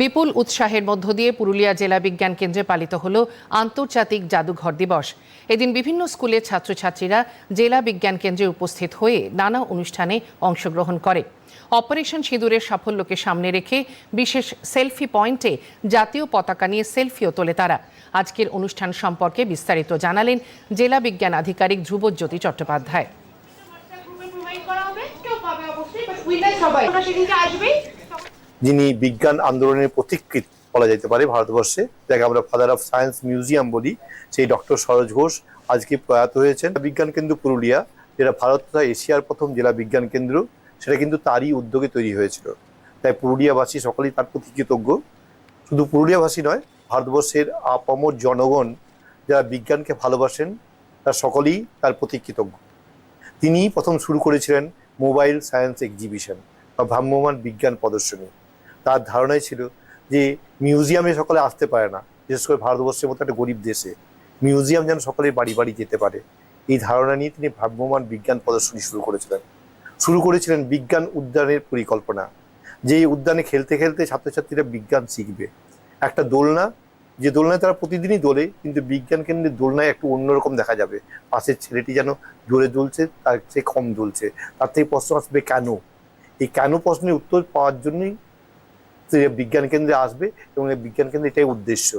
বিপুল উৎসাহের মধ্য দিয়ে পুরুলিয়া জেলা বিজ্ঞান কেন্দ্রে পালিত হল আন্তর্জাতিক জাদুঘর দিবস। এদিন বিভিন্ন স্কুলের ছাত্রছাত্রীরা জেলা বিজ্ঞান কেন্দ্রে উপস্থিত হয়ে নানা অনুষ্ঠানে অংশগ্রহণ করে। অপারেশন সিঁদুরের সাফল্যকে সামনে রেখে বিশেষ সেলফি পয়েন্টে জাতীয় পতাকা নিয়ে সেলফিও তোলে তারা। আজকের অনুষ্ঠান সম্পর্কে বিস্তারিত জানালেন জেলা বিজ্ঞান আধিকারিক ধ্রুবজ্যোতি চট্টোপাধ্যায়। যিনি বিজ্ঞান আন্দোলনের পথিকৃৎ বলা যেতে পারে ভারতবর্ষে, যাকে আমরা ফাদার অফ সায়েন্স মিউজিয়াম বলি, সেই ডক্টর সরোজ ঘোষ আজকে প্রয়াত হয়েছেন। বিজ্ঞান কেন্দ্র পুরুলিয়া, যেটা ভারত তথা এশিয়ার প্রথম জেলা বিজ্ঞান কেন্দ্র, সেটা কিন্তু তারই উদ্যোগে তৈরি হয়েছিল। তাই পুরুলিয়াবাসী সকলেই তার প্রতি কৃতজ্ঞ। শুধু পুরুলিয়াবাসী নয়, ভারতবর্ষের আপামর জনগণ যারা বিজ্ঞানকে ভালোবাসেন, তার সকলেই তার প্রতি কৃতজ্ঞ। তিনি প্রথম শুরু করেছিলেন মোবাইল সায়েন্স এক্সিবিশন বা ভ্রাম্যমান বিজ্ঞান প্রদর্শনী। তার ধারণাই ছিল যে মিউজিয়ামে সকলে আসতে পারে না। বিশেষ করে ভারতবর্ষের মতো একটা গরিব দেশে। মিউজিয়াম যেন সকলের বাড়ি বাড়ি যেতে পারে। এই ধারণা নিয়ে তিনি ভ্রাম্যমান বিজ্ঞান প্রদর্শনী শুরু করেছিলেন। শুরু করেছিলেন বিজ্ঞান উদ্যানের পরিকল্পনা, যে উদ্যানে খেলতে খেলতে ছাত্রছাত্রীরা বিজ্ঞান শিখবে। একটা দোলনা, যে দোলনায় তারা প্রতিদিনই দোলে, কিন্তু বিজ্ঞান কেন্দ্রের দোলনায় একটু অন্যরকম দেখা যাবে। পাশের ছেলেটি যেন জোরে দুলছে, তার চেয়ে কম দুলছে। তার থেকে প্রশ্ন আসবে কেন? এই কেন প্রশ্নের উত্তর পাওয়ার জন্যই বিজ্ঞান কেন্দ্রে আসবে এবং এই বিজ্ঞান কেন্দ্রে এটাই উদ্দেশ্য।